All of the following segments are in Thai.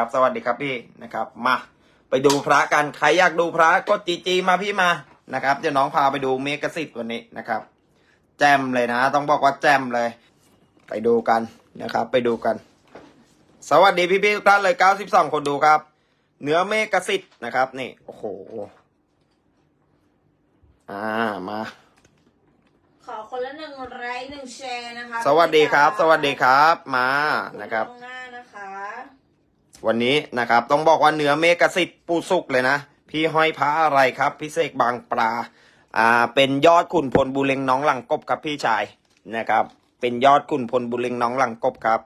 ครับสวัสดีครับพี่นะครับ มาไปดูพระกันใครอยากดูพระก็จีจีมาพี่มานะครับเดี๋ยวน้องพาไปดูเมกสิทธิ์วันนี้นะครับ แจมเลยนะ ต้องบอกว่าแจมเลย ไปดูกันนะครับ ไปดูกัน สวัสดีพี่พี่ๆทุกท่านเลย 92 คนดูครับ เนื้อเมกสิทธิ์นะครับ นี่ โอ้โหอ่ามาขอคนละหนึ่งไลค์หนึ่งแชร์นะคะสวัสดีครับ สวัสดีครับมานะครับตรงหน้านะคะ วันนี้นะครับต้องบอกว่าเนื้อเมกสิทธิ์ปูสุกเลยนะ พี่ห้อยพระอะไรครับพี่เสกบางปลาอ่าเป็นยอดขุนพลบุเรงน้องหลังกบครับพี่ชายนะครับ เป็นยอดขุนพลบุเรงน้องหลังกบครับ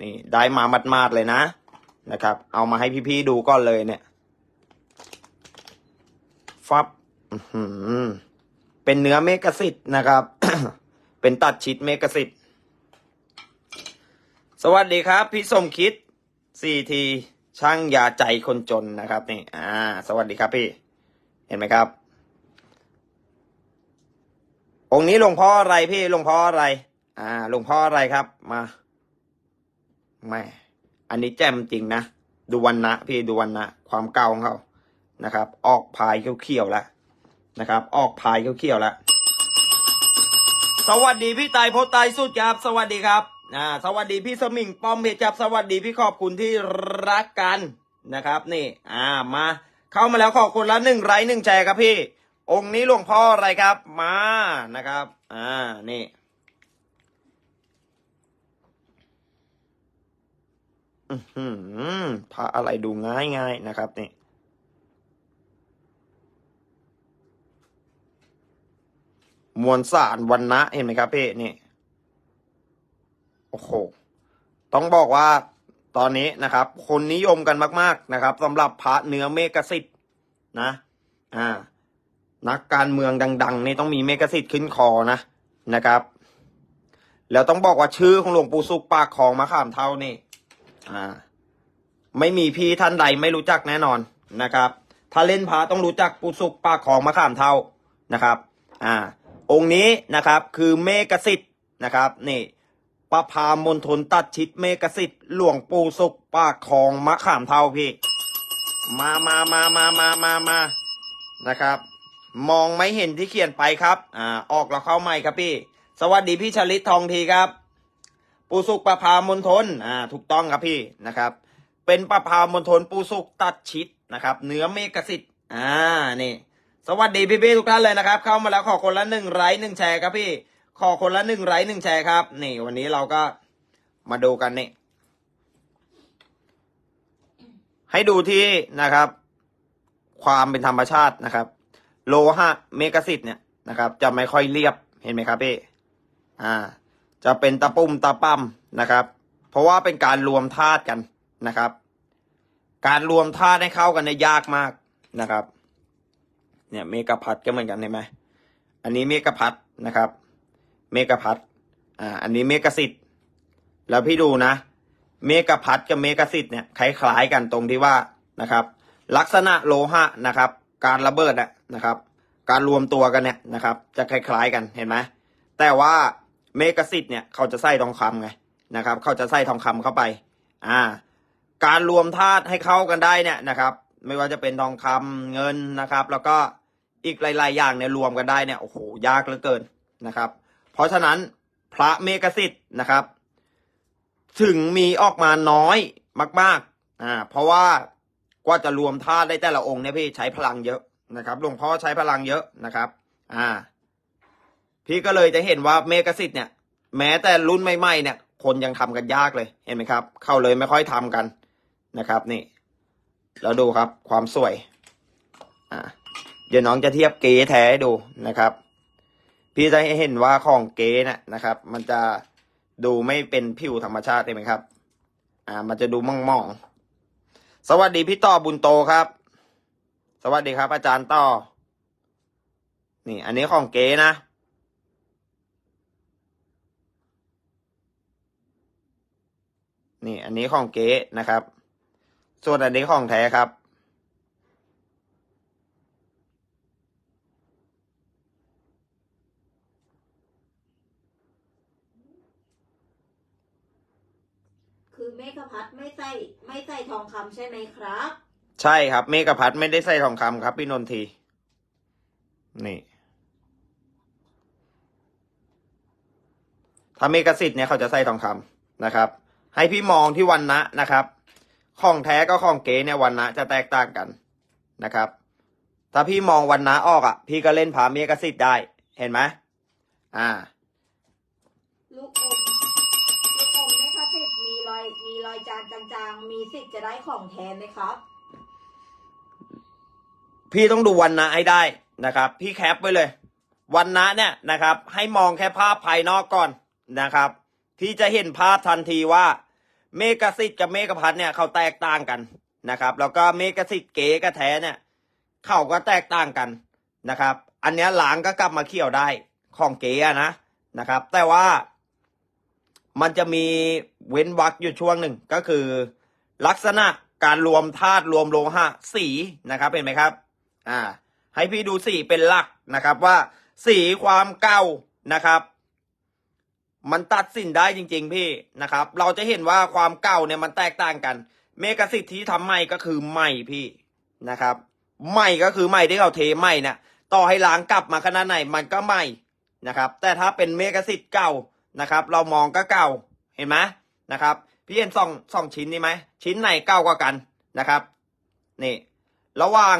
นี่ได้มามัดๆเลยนะนะครับ เอามาให้พี่ๆดูก่อนเลยเนี่ยฟับเป็นเนื้อเมกสิทธ์นะครับ เป็นตัดชิดเมกสิทธ์สวัสดีครับ พี่สมคิด สี่ทีช่างยาใจคนจนนะครับนี่อ่า สวัสดีครับพี่ เห็นไหมครับ องค์นี้หลวงพ่ออะไรพี่หลวงพ่ออะไร อ่าหลวงพ่ออะไรครับ มาแม่อันนี้แจ่มจริงนะดูวันนะพี่ดูวันนะความเก่าของเขานะครับ ออกพายเขียวๆแล้วนะครับ ออกพายเขียวๆแล้วสวัสดีพี่ไตายโพไตายสุดครับ สวัสดีครับ อ่าสวัสดีพี่สมิงป้อมเพชรครับสวัสดีพี่ขอบคุณที่รักกันนะครับนี่ อ่ามา เข้ามาแล้วขอบคุณละหนึ่งไลค์หนึ่งแชร์ครับพี่ องค์นี้หลวงพ่ออะไรครับ มานะครับ อ่านี่อือหือพระอะไรดูง่ายง่ายนะครับนี่มวลสารวันนะเห็นไหมครับพี่นี่ โอ้โห ต้องบอกว่าตอนนี้นะครับ คนนิยมกันมาก ๆนะครับสำหรับพระเนื้อเมกสิทธิ์นะ อ่า นักการเมืองดัง ๆ นี่ต้องมีเมกสิทธิ์ขึ้นคอนะนะครับ แล้วต้องบอกว่าชื่อของหลวงปู่สุขปากของมะขามเท่านี่ อ่า ไม่มีพี่ท่านใดไม่รู้จักแน่นอนนะครับ ถ้าเล่นพระต้องรู้จักปู่สุขปากของมะขามเท่านะครับ อ่า องค์นี้นะครับคือเมกสิทธิ์นะครับ นี่ ประพามณฑลตัดชิดเมกสิทธิ์หลวงปู่สุขปากคลองมะขามเทาพี่มามามามามามามานะครับ มองไม่เห็นที่เขียนไปครับ อ่า ออกแล้วเข้าใหม่ครับพี่ สวัสดีพี่ชลิตทองทีครับ ปูสุกประพามณฑลอ่า ถูกต้องครับพี่นะครับ เป็นประพามณฑลปูสุกตัดชิดนะครับ เนื้อเมกสิทธิ์อ่า นี่ สวัสดีพี่ๆทุกท่านเลยนะครับ เข้ามาแล้วขอคนละหนึ่งไลค์หนึ่งแชร์ครับพี่ ขอคนละหนึ่งไลค์หนึ่งแชร์ครับ นี่ วันนี้เราก็มาดูกันนี่ให้ดูที่นะครับ ความเป็นธรรมชาตินะครับ โลหะเมกสิทธิ์เนี่ยนะครับ จะไม่ค่อยเรียบเห็นไหมครับพี่อ่า จะเป็นตะปุ่มตะปั้มนะครับ เพราะว่าเป็นการรวมธาตุกันนะครับ การรวมธาตุให้เข้ากันเนี่ยยากมากนะครับ เนี่ยเมกะพัดก็เหมือนกันเห็นไหมอันนี้เมกะพัดนะครับ เมกะพัดอ่าอันนี้เมกะสิทธิ์แล้วพี่ดูนะ เมกะพัดกับเมกะสิทธิ์เนี่ยคล้ายๆกันตรงที่ว่านะครับ ลักษณะโลหะนะครับ การระเบิดนะครับ การรวมตัวกันเนี่ยนะครับ จะคล้ายๆกันเห็นไหมแต่ว่าเมกะสิทธิ์เนี่ยเขาจะใส่ทองคำไงนะครับ เขาจะใส่ทองคำเข้าไป อ่า การรวมธาตุให้เข้ากันได้เนี่ยนะครับ ไม่ว่าจะเป็นทองคำเงินนะครับ แล้วก็อีกหลาย ๆ อย่างเนี่ยรวมกันได้เนี่ยโอ้โหยากเหลือเกินนะครับ เพราะฉะนั้นพระเมกสิทธิ์นะครับ ถึงมีออกมาน้อยมากๆอ่าเพราะว่ากว่าจะรวมธาตุได้แต่ละองค์เนี่ยพี่ใช้พลังเยอะนะครับหลวงพ่อใช้พลังเยอะนะครับ อ่า พี่ก็เลยจะเห็นว่าเมกสิทธิ์เนี่ย แม้แต่รุ่นใหม่ๆเนี่ย คนยังทำกันยากเลยเห็นไหมครับ เข้าเลยไม่ค่อยทำกันนะครับ นี่แล้วดูครับ ความสวย อ่าเดี๋ยวน้องจะเทียบเก๋แท้ให้ดูนะครับ พี่จะให้เห็นว่าของเก๋นะนะครับ มันจะดูไม่เป็นผิวธรรมชาติใช่ไหมครับ อ่า มันจะดูม่องมองสวัสดีพี่ต่อบุญโตครับ สวัสดีครับ อาจารย์ต่อ นี่ อันนี้ของเก๋นะนี่อันนี้ของเก๋นะครับ ส่วนอันนี้ของแท้ครับ คือเม เม ฆพัฒไม่ใส่ไม่ใส่ทองคำใช่ไหมครับ ใช่ครับ เมกะพัดไม่ได้ใส่ทองคำครับ พี่นนที นี่ ถ้าเมกะสิทธิ์เนี่ยเขาจะใส่ทองคำนะครับ ให้พี่มองที่วันนะนะครับของแท้ก็ของเก๋เนี่ยวันนะจะแตกต่างกันนะครับ ถ้าพี่มองวันนะออกอะ พี่ก็เล่นผาเมกะสิทธิ์ได้ เห็นไหมอ่า ลูกอมลูกอมเมฆสิทธิ์มีร อยมีรอยจานจางๆ มีสิทธิ์จะได้ของแทนไหมครับ พี่ต้องดูวันนะให้ได้นะครับ พี่แคปไว้เลย วันนะเนี่ยนะครับ ให้มองแค่ภาพภายนอกก่อนนะครับ พี่จะเห็นภาพทันทีว่า เมกะสิทธิ์กับเมกะพัทเนี่ยเขาแตกต่างกันนะครับ แล้วก็เมกะสิทธิ์เก๋กับแท้เนี่ยเขาก็แตกต่างกันนะครับ อันเนี้ยหลางก็กลับมาเขี่ยวได้ของเก๋นะนะครับ แต่ว่า มันจะมีเว้นวรรคอยู่ช่วงหนึ่งก็คือ ลักษณะการรวมธาตุรวมโลหะสีนะครับเห็นไหมครับ อ่า ให้พี่ดูสีเป็นหลักนะครับว่าสีความเก่านะครับ มันตัดสินได้จริง ๆ พี่นะครับ เราจะเห็นว่าความเก่าเนี่ยมันแตกต่างกัน เมกะสิทธิ์ที่ทำใหม่ก็คือใหม่พี่นะครับใหม่ก็คือใหม่ที่เขาเทใหม่เนี่ยต่อให้ล้างกลับมาขนาดไหนมันก็ใหม่นะครับ แต่ถ้าเป็นเมกะสิทธิ์เก่า นะครับ เรามองก็เก่าเห็นไหมนะครับ พี่เห็นสองสองชิ้นนี้ไหมชิ้นไหนเก่ากว่ากันนะครับนี่ระหว่าง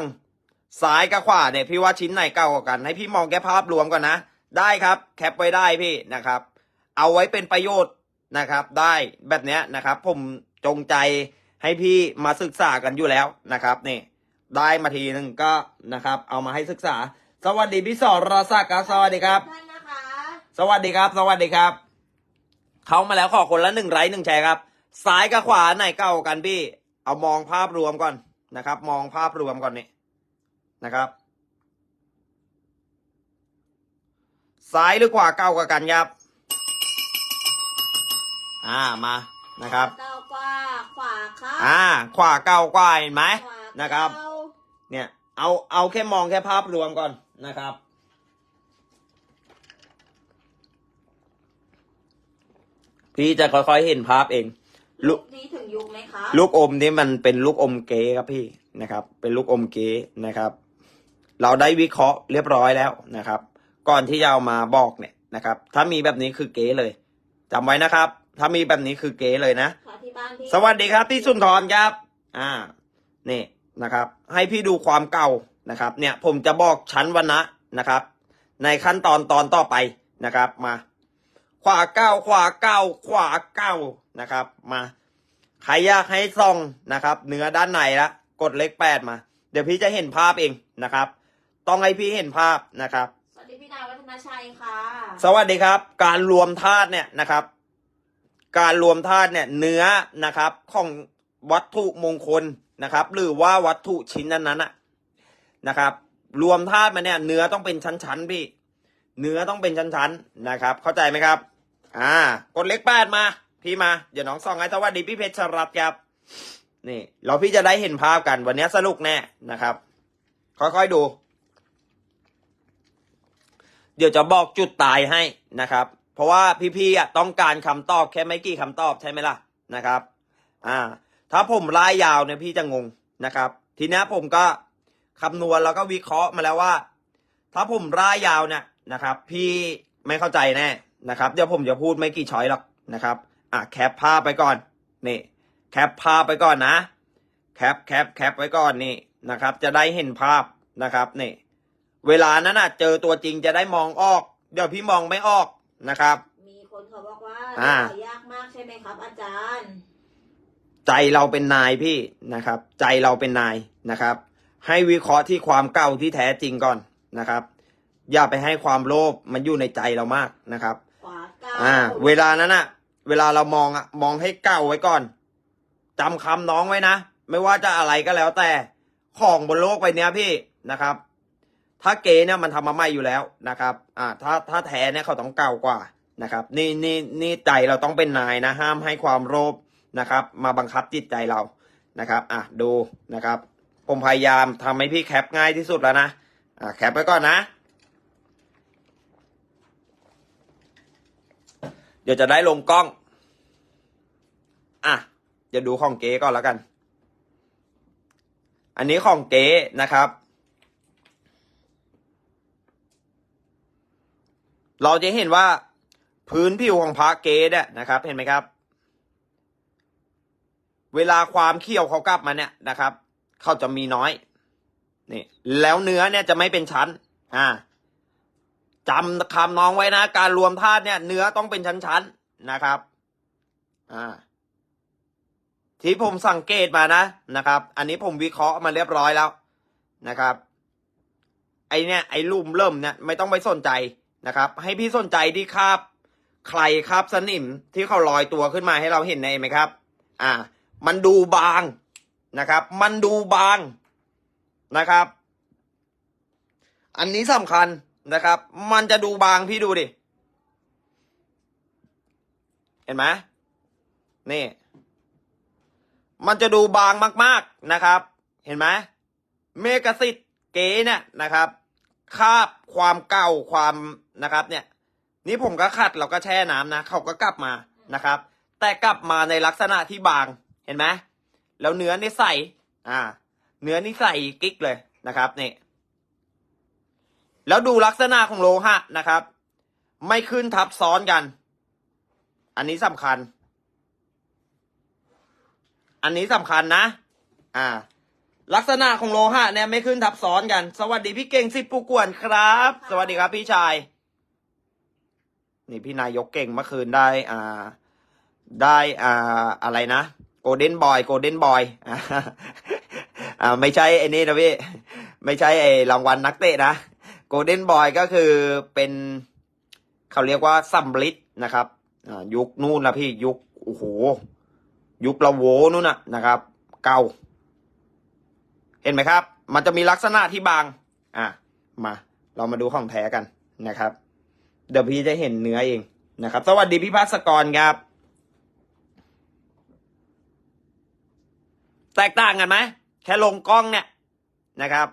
ซ้ายกับขวาเนี่ยพี่ว่าชิ้นไหนเก่ากว่ากัน ให้พี่มองแค่ภาพรวมก่อนนะ ได้ครับ แคปไว้ได้พี่นะครับ เอาไว้เป็นประโยชน์นะครับ ได้แบบเนี้ยนะครับ ผมจงใจให้พี่มาศึกษากันอยู่แล้วนะครับนี่ได้มาทีหนึ่งก็นะครับ เอามาให้ศึกษา สวัสดีพี่สอนรศักดิ์ครับสวัสดีครับ สวัสดีครับ สวัสดีครับ เข้ามาแล้วขอคนละหนึ่งไลค์หนึ่งแชร์ครับ ซ้ายกับขวาไหนเก่ากันพี่ เอามองภาพรวมก่อนนะครับ มองภาพรวมก่อนนี่นะครับ ซ้ายหรือขวาเก่ากว่ากันครับ อ่ามานะครับเก้ากว่าขวาครับอ่า ขวาเก่ากว่าเห็นไหมขวานะครับเก้าเนี่ย เอาเอาแค่มองแค่ภาพรวมก่อนนะครับ พี่จะค่อยๆเห็นภาพเอง ลูลูกกนี้ถึงยุคไหมครับลูกอมนี่มันเป็นลูกอมเก๋ครับพี่นะครับ เป็นลูกอมเก๋นะครับ เราได้วิเคราะห์เรียบร้อยแล้วนะครับ ก่อนที่จะเอามาบอกเนี่ยนะครับ ถ้ามีแบบนี้คือเก๋เลยจำไว้นะครับ ถ้ามีแบบนี้คือเก๋เลยนะขอที่บ้านพี่สวัสดีครับพี่สุนทรครับ อ่า นี่นะครับ ให้พี่ดูความเก่านะครับ เนี่ยผมจะบอกชั้นวันนะนะครับ ในขั้นตอนตอนต่อไปนะครับ มา ขวาเก้าขวาเก้าขวาเก้านะครับ มาใครอยากให้ส่องนะครับ เนื้อด้านในละกดเลขแปดมา เดี๋ยวพี่จะเห็นภาพเองนะครับ ต้องให้พี่เห็นภาพนะครับ สวัสดีพี่นายวัฒนชัยค่ะ สวัสดีครับ การรวมธาตุเนี่ยนะครับ การรวมธาตุเนี่ยเนื้อนะครับ ของวัตถุมงคลนะครับ หรือว่าวัตถุชิ้นนั้นนั้นอะนะครับ รวมธาตุมาเนี่ยเนื้อต้องเป็นชั้นๆพี่ เนื้อต้องเป็นชั้นๆนะครับ เข้าใจไหมครับ อ่า กดเลขแปดมา พี่มา เดี๋ยวน้องส่องให้สวัสดีพี่เพชรรัตครับ นี่เราพี่จะได้เห็นภาพกันวันนี้สนุกแน่นะครับ ค่อยๆดู เดี๋ยวจะบอกจุดตายให้นะครับ เพราะว่าพี่ๆอะต้องการคำตอบแค่ไม่กี่คำตอบใช่ไหมล่ะนะครับ อ่า ถ้าผมรายยาวเนี่ยพี่จะงงนะครับ ทีนี้ผมก็คำนวณแล้วก็วิเคราะห์มาแล้วว่า ถ้าผมรายยาวเนี่ยนะครับ พี่ไม่เข้าใจแน่ นะครับ เดี๋ยวผมจะพูดไม่กี่ช้อยหรอกนะครับ อะแคปภาพไปก่อน นี่ แคปภาพไปก่อนนะ แคปแคปแคปไว้ก่อนนี่นะครับ จะได้เห็นภาพนะครับนี่ เวลานั้นอะ เจอตัวจริงจะได้มองออก เดี๋ยวพี่มองไม่ออกนะครับ มีคนเขาบอกว่าอ่าหายากมากใช่ไหมครับ อาจารย์ ใจเราเป็นนายพี่นะครับ ใจเราเป็นนายนะครับ ให้วิเคราะห์ที่ความเก่าที่แท้จริงก่อนนะครับ อย่าไปให้ความโลภมันอยู่ในใจเรามากนะครับขวาเก้า อ่า เวลานั้นอะเวลาเรามองอะมองให้เก่าไว้ก่อนจำคำน้องไว้นะ ไม่ว่าจะอะไรก็แล้วแต่ของบนโลกใบเนี้ยพี่นะครับ ถ้าเก๋เนี่ยมันทำมาใหม่อยู่แล้วนะครับ อ่า ถ้าถ้าแท้เนี่ยเขาต้องเก่ากว่านะครับ นี่นี่นี่ใจเราต้องเป็นนายนะ ห้ามให้ความโลภนะครับ มาบังคับจิตใจเรานะครับ อะดูนะครับ ผมพยายามทำให้พี่แคปง่ายที่สุดแล้วนะ อะแคปไว้ก่อนนะ เดี๋ยวจะได้ลงกล้อง อะจะดูของเก๋ก่อนแล้วกัน อันนี้ของเก๋นะครับ เราจะเห็นว่าพื้นผิวของพระเก๋เนี่ยนะครับ เห็นไหมครับ เวลาความเขี้ยวเขากลับมาเนี่ยนะครับเขาจะมีน้อยนี่แล้วเนื้อเนี่ยจะไม่เป็นชั้น อ่า จำคำน้องไว้นะ การรวมธาตุเนี่ย เนื้อต้องเป็นชั้นๆนะครับ อ่า ที่ผมสังเกตมานะนะครับ อันนี้ผมวิเคราะห์มาเรียบร้อยแล้วนะครับ ไอเนี่ยไอลุ่มเริ่มเนี่ยไม่ต้องไปสนใจนะครับ ให้พี่สนใจที่คราบใครคราบสนิมที่เขาลอยตัวขึ้นมาให้เราเห็นในไหมครับ อ่า มันดูบางนะครับ มันดูบางนะครับ อันนี้สำคัญ นะครับ มันจะดูบางพี่ดูดิ เห็นไหมนี่ มันจะดูบางมาก ๆนะครับ เห็นไหมเมกะสิทธิ์เก๋เนี่ยนะครับ คาบความเก่าความนะครับ เนี่ย นี่ผมก็ขัดเราก็แช่น้ำนะเขาก็กลับมานะครับ แต่กลับมาในลักษณะที่บางเห็นไหมแล้วเนื้อนี่ใสอ่า เนื้อนี่ใสกิ๊กเลยนะครับนี่ แล้วดูลักษณะของโลหะนะครับ ไม่ขึ้นทับซ้อนกัน อันนี้สำคัญ อันนี้สำคัญนะ อ่า ลักษณะของโลหะเนี่ยไม่ขึ้นทับซ้อนกัน สวัสดีพี่เก่งสิบปูกวนครับ สวัสดีครับพี่ชาย นี่พี่นายกเก่งเมื่อคืนได้ อ่า ได้อ่าอะไรนะโกลเด้นบอยโกลเด้นบอยอ่าไม่ใช่ไอ้นี่นะพี่ ไม่ใช่ไอ้รางวัลนักเตะนะ โกลเด้นบอยก็คือเป็นเขาเรียกว่าซัมบลิตนะครับยุคนู่นละพี่ยุคโอ้โหยุคละโวนู่นนะนะครับ เก่า เห็นไหมครับ มันจะมีลักษณะที่บาง อะมา เรามาดูของแท้กันนะครับ เดี๋ยวพี่จะเห็นเนื้อเองนะครับ สวัสดีพี่พัสกรครับ แตกต่างกันไหมแค่ลงกล้องเนี่ยนะครับ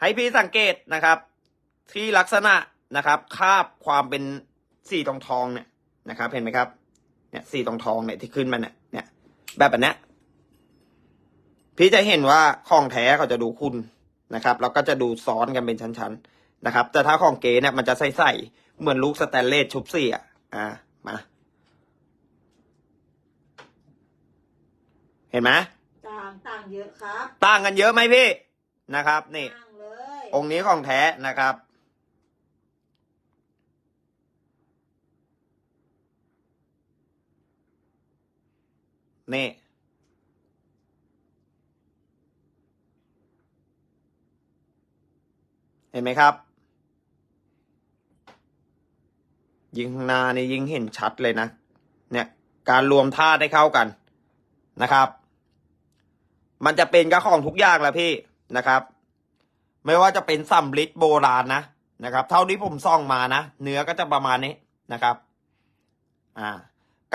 ให้พี่สังเกตนะครับ ที่ลักษณะนะครับ คาบความเป็นสีทองทองๆเนี่ยนะครับ เห็นไหมครับ เนี่ยสีทองทองๆเนี่ยที่ขึ้นมาเนี่ยเนี่ย แบบแบบเนี้ยพี่จะเห็นว่าของแท้เขาจะดูคุณนะครับ แล้วก็จะดูซ้อนกันเป็นชั้นๆนะครับ แต่ถ้าของเก๋เนี่ยมันจะใสๆเหมือนลูกสแตนเลสชุบสี่อะอ่ามาเห็นไหมต่างต่างเยอะครับ ต่างกันเยอะไหมพี่นะครับ นี่ต่างเลย องค์นี้ของแท้นะครับ นี่ เห็นไหมครับ ยิงข้างหน้านี่ยิงเห็นชัดเลยนะ เนี่ย การรวมธาตุให้เข้ากันนะครับ มันจะเป็นกับของทุกอย่างแหละพี่นะครับ ไม่ว่าจะเป็นสัมฤทธิ์โบราณนะนะครับ เท่าที่ผมส่องมานะเนื้อก็จะประมาณนี้นะครับ อ่า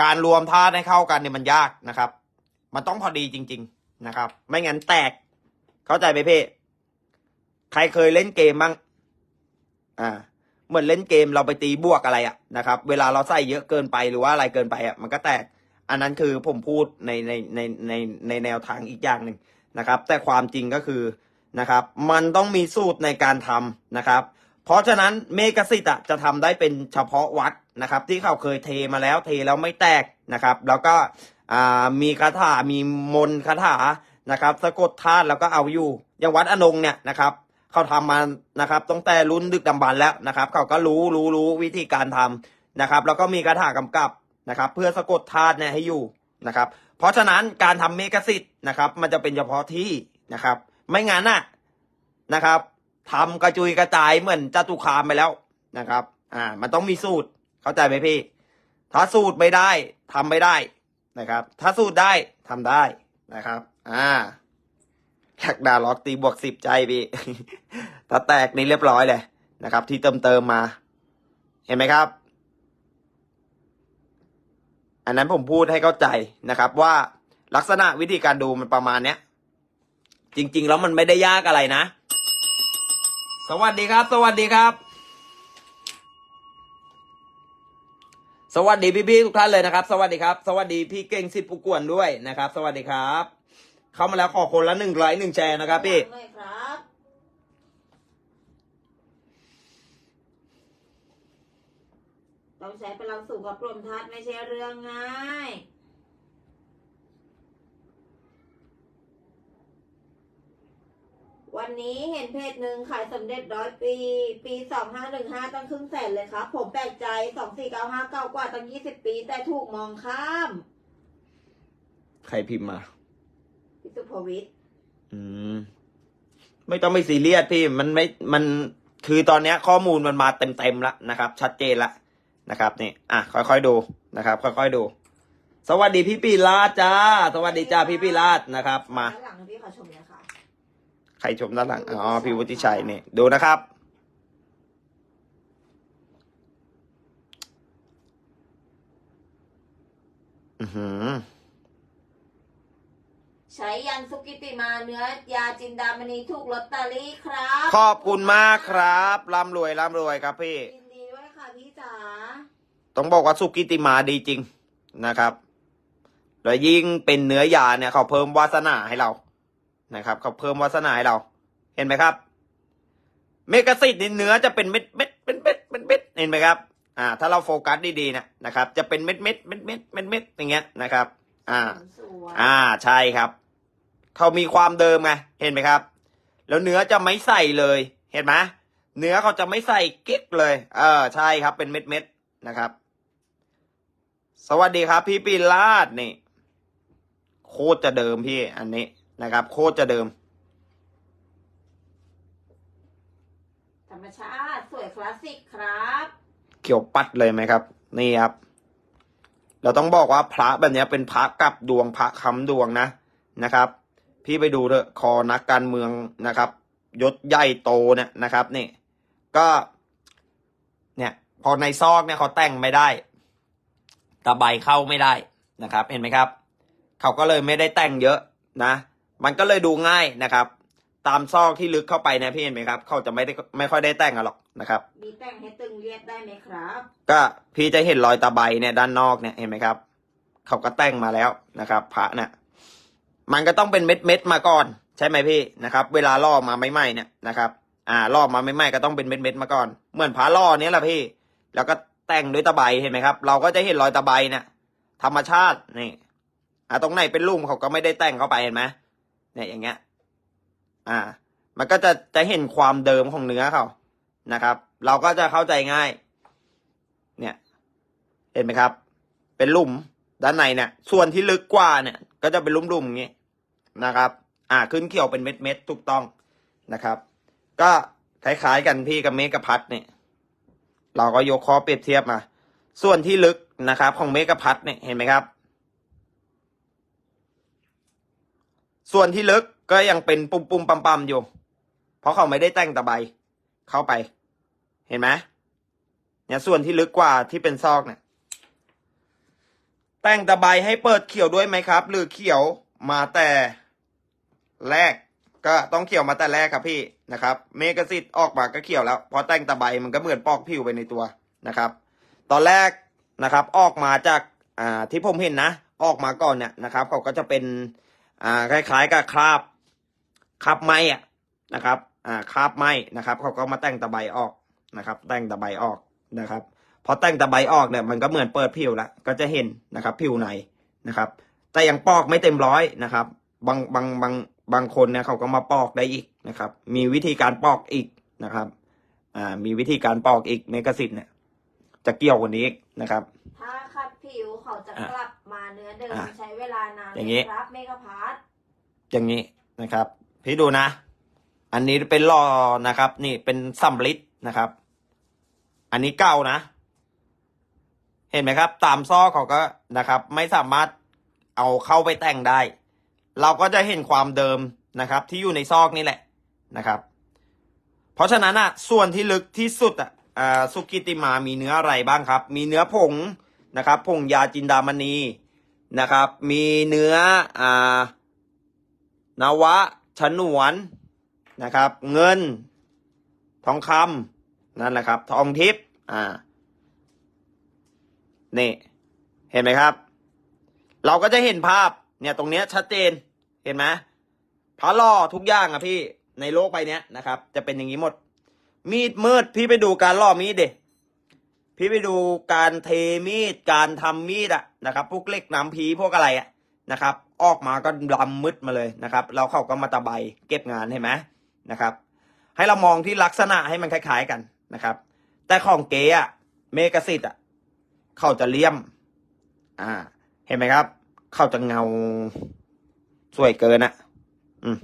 การรวมธาตุให้เข้ากันเนี่ยมันยากนะครับ มันต้องพอดีจริง ๆนะครับ ไม่งั้นแตก เข้าใจไหมพี่ใครเคยเล่นเกมบ้างอ่าเหมือนเล่นเกมเราไปตีบวกอะไรอะนะครับ เวลาเราใส่เยอะเกินไปหรือว่าอะไรเกินไปอะมันก็แตก อันนั้นคือผมพูดในในในในในแนวทางอีกอย่างหนึ่งนะครับ แต่ความจริงก็คือ นะครับ มันต้องมีสูตรในการทำนะครับ เพราะฉะนั้นเมกสิทธิ์อะจะทำได้เป็นเฉพาะวัดนะครับ ที่เขาเคยเทมาแล้วเทแล้วไม่แตกนะครับ แล้วก็มีคาถามีมนคาถานะครับ สะกดธาตุแล้วก็เอาอยู่อย่างวัดอนงเนี่ยนะครับเขาทำมานะครับตั้งแต่รุ่นดึกดำบรรพ์แล้วนะครับ เขาก็รู้รู้รู้วิธีการทำนะครับ แล้วก็มีคาถากำกับนะครับ เพื่อสะกดธาตุเนี่ยให้อยู่นะครับ เพราะฉะนั้นการทำเมกสิทธิ์นะครับ มันจะเป็นเฉพาะที่นะครับ ไม่งั้นน่ะนะครับทำกระจุยกระจายเหมือนจตุคามไปแล้วนะครับ อ่า มันต้องมีสูตรเข้าใจไหมพี่ ถ้าสูตรไม่ได้ทำไม่ได้นะครับ ถ้าสูตรได้ทำได้นะครับ อ่าแขกดาล็อกตีบวกสิบใจพี่ถ้าแตกนี่เรียบร้อยเลยนะครับ ที่เติมเติมมา เห็นไหมครับ อันนั้นผมพูดให้เข้าใจนะครับ ว่าลักษณะวิธีการดูมันประมาณเนี้ย จริง ๆ แล้วมันไม่ได้ยากอะไรนะ สวัสดีครับ สวัสดีครับ สวัสดีพี่ๆทุกท่านเลยนะครับ สวัสดีครับ สวัสดีพี่เก่งสิทธิ์ผู้กวนด้วยนะครับ สวัสดีครับ เข้ามาแล้วขอคนละหนึ่งไลค์หนึ่งแชร์นะครับพี่เลยครับต้องใช้พลังสูงกับกลมทัศน์ไม่ใช่เรื่องง่าย วันนี้เห็นเพจหนึ่งขายสมเด็จร้อยปี ปีสองห้าหนึ่งห้าตั้งครึ่งแสนเลยครับ ผมแปลกใจสองสี่เก้าห้าเก้ากว่าตั้งยี่สิบปี แต่ถูกมองข้ามใครพิมพ์มาพี่สุภวิทย์อืม ไม่ต้องไม่ซีเรียสพี่มันไม่มันคือตอนเนี้ย ข้อมูลมันมาเต็มๆแล้วนะครับ ชัดเจนแล้วนะครับ นี่ อะ ค่อยๆดูนะครับ ค่อยๆดู สวัสดีพี่ปีลาดจ้า สวัสดีจ้าพี่ปีลาดนะครับ มาด้านหลังพี่ขอชมเลยค่ะ ใครชมด้านหลัง อ๋อ พี่วุฒิชัยนี่ดูนะครับ อือหือใช้ยันสุกิติมาเนื้อยาจินดามณีถูกลอตเตอรี่ครับ ขอบคุณมากครับร่ำรวยร่ำรวยครับพี่ ยินดีด้วยค่ะพี่จ๋า ต้องบอกว่าสุกิติมาดีจริงนะครับ แล้วยิ่งเป็นเนื้อยาเนี่ยเขาเพิ่มวาสนาให้เรา นะครับเขาเพิ่มวาสนาให้เรา เห็นไหมครับ เมกะซิตนี่เนื้อจะเป็นเม็ดเม็ดเป็นเม็ดเป็นเม็ดเห็นไหมครับ อ่า ถ้าเราโฟกัสดีๆเนะนะครับ จะเป็นเม็ดเม็ดเม็ดเม็ดเม็ดเม็ดอย่างเงี้ยนะครับ อ่าสวยอ่าใช่ครับเขามีความเดิมไงเห็นไหมครับ แล้วเนื้อจะไม่ใส่เลยเห็นไหมเนื้อเขาจะไม่ใส่กิ๊กเลย เออใช่ครับ เป็นเม็ดเม็ดๆนะครับ สวัสดีครับ พี่ปีลาดนี่ โคตรจะเดิมพี่ อันนี้ นะครับ โคตรจะเดิม ธรรมชาติสวยคลาสสิกครับเขียวปัดเลยไหมครับ นี่ครับ เราต้องบอกว่าพระแบบเนี้ยเป็นพระกับดวงพระค้ำดวงนะนะครับ พี่ไปดูเถอะคอนักการเมืองนะครับ ยศใหญ่โตเนี่ยนะครับ นี่ ก็ เนี่ย พอในซอกเนี่ยเขาแต่งไม่ได้ตะไบเข้าไม่ได้นะครับ เห็นไหมครับ เขาก็เลยไม่ได้แต่งเยอะนะ มันก็เลยดูง่ายนะครับ ตามซอกที่ลึกเข้าไปเนี่ยพี่เห็นไหมครับ เขาจะไม่ได้ไม่ค่อยได้แต่งกันหรอกนะครับ มีแต่งให้ตึงเรียบได้ไหมครับ ก็พี่จะเห็นรอยตะไบเนี่ยด้านนอกเนี่ยเห็นไหมครับเขาก็แต่งมาแล้วนะครับ พระเนี่ยมันก็ต้องเป็นเม็ดเม็ดๆมาก่อน ใช่ไหมพี่นะครับ เวลาล่อมาใหม่ๆเนี่ยนะครับ อ่าล่อมาใหม่ๆก็ต้องเป็นเม็ดเม็ดๆมาก่อน เหมือนพระล่อเนี้ยแหละพี่ แล้วก็แต่งด้วยตะไบเห็นไหมครับ เราก็จะเห็นรอยตะไบเนี่ยธรรมชาตินี่อ่าตรงไหนเป็นลุ่มเขาก็ไม่ได้แต่งเข้าไปเห็นไหม เนี่ยอย่างเงี้ย อ่า มันก็จะจะเห็นความเดิมของเนื้อเขานะครับ เราก็จะเข้าใจง่าย เนี่ย เห็นไหมครับ เป็นลุ่มด้านในเนี่ย ส่วนที่ลึกกว่าเนี่ย ก็จะเป็นลุ่มๆอย่างนี้นะครับ อ่าขึ้นเขียวเป็นเม็ดๆถูกต้องนะครับ ก็คล้ายๆกันพี่กับเมกะพัดเนี่ย เราก็ยกข้อเปรียบเทียบมา ส่วนที่ลึกนะครับ ของเมกะพัดเนี่ยเห็นไหมครับ ส่วนที่ลึกก็ยังเป็นปุ่มๆปั๊มๆอยู่ เพราะเขาไม่ได้แต่งตะไบเข้าไป เห็นไหมเนี่ยส่วนที่ลึกกว่าที่เป็นซอกเนี่ย แต่งตะไบให้เปิดเขียวด้วยไหมครับ หรือเขียวมาแต่แรก ก็ต้องเขียวมาแต่แรกครับพี่นะครับ เมกะซิตออกมาก็เขียวแล้วพอแต่งตะไบมันก็เหมือนปอกผิวไปในตัวนะครับ ตอนแรกนะครับ ออกมาจากอ่าที่ผมเห็นนะ ออกมาก่อนเนี่ยนะครับ เขาก็จะเป็น อ่าคล้ายๆกับคราบคราบไหมอะนะครับอ่าคราบไหมนะครับเขาก็มาแต่งตะไบออกนะครับ แต่งตะไบออกนะครับพอแต่งตะไบออกเนี่ยมันก็เหมือนเปิดผิวละก็จะเห็นนะครับ ผิวในนะครับ แต่ยังปอกไม่เต็มร้อยนะครับ บางบางบางบางคนเนี่ยเขาก็มาปอกได้อีกนะครับ มีวิธีการปอกอีกนะครับอ่ามีวิธีการปอกอีกเมกะซิตเนี่ยจะเกี่ยวกว่านี้อีกนะครับ ถ้าขัดผิวเขาจะกลับ มาเนื้อเดิมอะใช้เวลานานอย่างงี้นี้ครับเมกะพาร์ทอย่างนี้นะครับ พี่ดูนะ อันนี้เป็นหล่อนะครับ นี่เป็นซัมลิดนะครับ อันนี้เก่านะ เห็นไหมครับ ตามซอกเขาก็นะครับ ไม่สามารถเอาเข้าไปแต่งได้ เราก็จะเห็นความเดิมนะครับ ที่อยู่ในซอกนี่แหละนะครับ เพราะฉะนั้นอะส่วนที่ลึกที่สุดอะอ่าสุกิติมามีเนื้ออะไรบ้างครับ มีเนื้อผง นะครับผงยาจินดามณีนะครับ มีเนื้ออ่านวะฉนวนนะครับ เงิน ทองคำนั่นแหละครับ ทองทิพย์อ่านี่ เห็นไหมครับ เราก็จะเห็นภาพ เนี่ยตรงเนี้ยชัดเจนเห็นไหมพระล่อทุกอย่างอะพี่ในโลกใบเนี้ยนะครับ จะเป็นอย่างนี้หมด มีดมืดพี่ไปดูการล่อมีดเด พี่ไปดูการเทมีดการทำมีดอะนะครับพวกเล็กน้ำพีพวกอะไรอะนะครับ ออกมาก็ดำมืดมาเลยนะครับแล้วเขาก็มาตะไบเก็บงานเห็นไหมนะครับ ให้เรามองที่ลักษณะให้มันคล้าย ๆกันนะครับ แต่ของเก๋อะเมกสิทธิ์อะเขาจะเลี่ยม อ่า เห็นไหมครับ เขาจะเงาสวยเกินอะอืม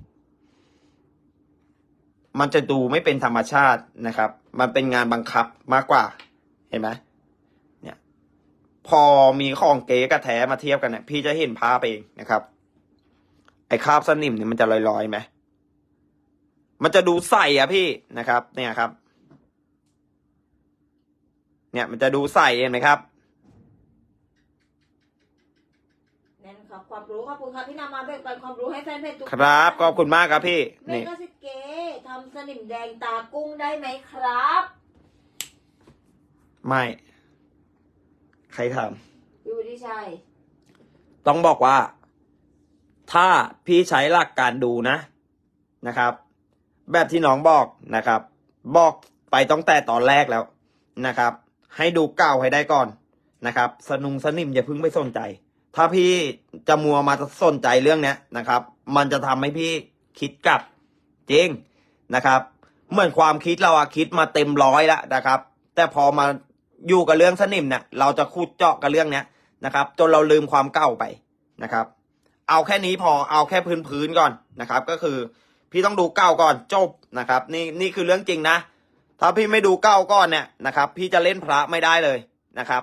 มันจะดูไม่เป็นธรรมชาตินะครับ มันเป็นงานบังคับมากกว่า เห็นไหมเนี่ย พอมีของเก๋กับแท้มาเทียบกันเนี่ยพี่จะเห็นภาพเองนะครับ ไอ้คราบสนิมเนี่ยมันจะลอยๆไหมมันจะดูใสอะพี่นะครับ เนี่ยครับ เนี่ยมันจะดูใสเห็นไหมครับนั่นครับ ความรู้ขอบคุณครับที่นำมาแบ่งปันความรู้ให้แฟนเพจทุกครับขอบคุณมากครับพี่เมนี่ กาซิเกทำสนิมแดงตากุ้งได้ไหมครับ ไม่ ใครทพี่วุฒิชัยำต้องบอกว่า ถ้าพี่ใช้หลักการดูนะนะครับ แบบที่น้องบอกนะครับ บอกไปตั้งแต่ตอนแรกแล้วนะครับ ให้ดูเก่าให้ได้ก่อนนะครับ สนุงสนิมอย่าเพิ่งไปสนใจ ถ้าพี่จะมัวมาสนใจเรื่องเนี้ยนะครับ มันจะทำให้พี่คิดกลับจริงนะครับ เหมือนความคิดเราอะคิดมาเต็มร้อยแล้วนะครับ แต่พอมา อยู่กับเรื่องสนิมเนี่ยเราจะคูดเจาะกับเรื่องเนี้ยนะครับ จนเราลืมความเก่าไปนะครับ เอาแค่นี้พอเอาแค่พื้นพื้นๆก่อนนะครับ ก็คือ พี่ต้องดูเก้าก่อนจบนะครับ นี่นี่คือเรื่องจริงนะ ถ้าพี่ไม่ดูเก้าก่อนเนี่ยนะครับ พี่จะเล่นพระไม่ได้เลยนะครับ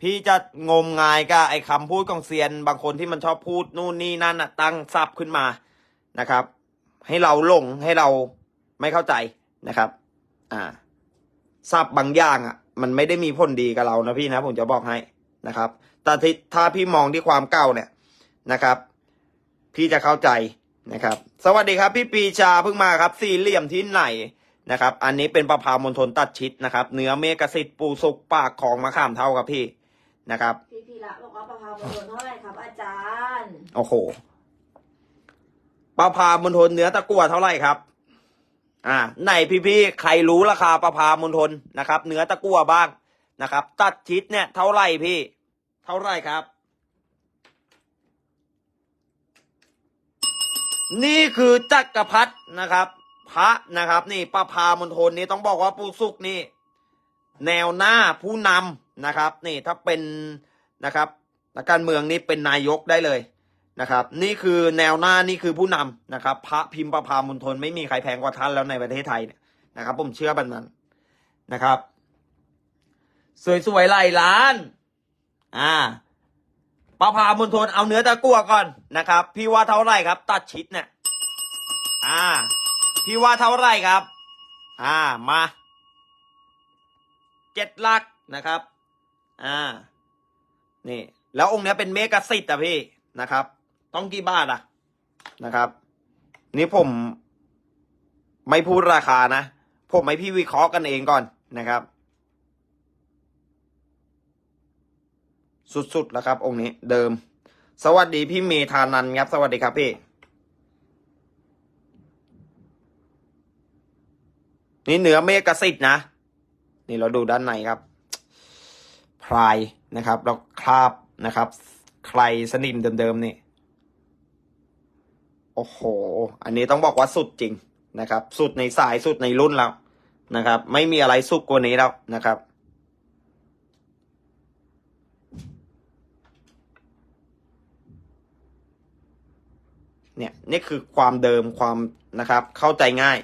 พี่จะงมงายกับไอ้คำพูดของเซียน บางคนที่มันชอบพูดนู่นนี่นั่นนะตั้งซับขึ้นมานะครับ ให้เราหลงให้เราไม่เข้าใจนะครับ อ่าซับบางอย่างอะ มันไม่ได้มีผลดีกับเรานะพี่นะผมจะบอกให้นะครับ แต่ที่ถ้าพี่มองที่ความเก่าเนี่ยนะครับ พี่จะเข้าใจนะครับ สวัสดีครับ พี่ปีชาเพิ่งมาครับ สี่เหลี่ยมที่ไหนนะครับ อันนี้เป็นประพามณฑลตัดชิดนะครับ เนื้อเมกสิทธิ์ปูสุกปากของมะขามเท่าครับพี่นะครับพี่พีระบอกว่าประพาวโดนเท่าไหร่ครับ อาจารย์ โอ้โหประพามณฑลเนื้อตะกั่วเท่าไหร่ครับ อ่าไหนพี่ๆใครรู้ราคาประพามณฑลนะครับ เนื้อตะกั่วบ้างนะครับ ตัดชิดเนี่ยเท่าไหร่พี่ เท่าไหร่ครับ นี่คือจักรพรรดินะครับ พระนะครับ นี่ประพามณฑลนี่ต้องบอกว่าปูสุกนี่ แนวหน้าผู้นำนะครับ นี่ถ้าเป็นนะครับนักการเมืองนี่เป็นนายกได้เลย นะครับ นี่คือแนวหน้านี่คือผู้นำนะครับ พระพิมพ์ประพามณฑลไม่มีใครแพงกว่าท่านแล้วในประเทศไทยเนี่ยนะครับ ผมเชื่อแบบนั้นนะครับ สวยๆไหลล้าน อ่าประพามณฑลเอาเนื้อตะกั่วก่อนนะครับ พี่ว่าเท่าไหร่ครับ ตัดชิดเนี่ยอ่า พี่ว่าเท่าไหร่ครับ อ่ามาเจ็ดหลักนะครับ อ่า นี่ แล้วองค์นี้เป็นเมกะสิทธิ์อะพี่นะครับ ต้องกี่บาทอะนะครับ นี่ผมไม่พูดราคานะผมให้พี่วิเคราะห์กันเองก่อนนะครับ สุดๆแล้วครับ องค์นี้เดิม สวัสดีพี่เมธานันครับ สวัสดีครับพี่นี่เนื้อเมกะสิทธ์นะ นี่เราดูด้านในครับ พรายนะครับ แล้วคราบนะครับ ใครสนิมเดิมๆนี่ โอ้โห อันนี้ต้องบอกว่าสุดจริงนะครับ สุดในสายสุดในรุ่นแล้วนะครับ ไม่มีอะไรสุดกว่านี้แล้วนะครับ เนี่ยนี่คือความเดิมความนะครับเข้าใจง่าย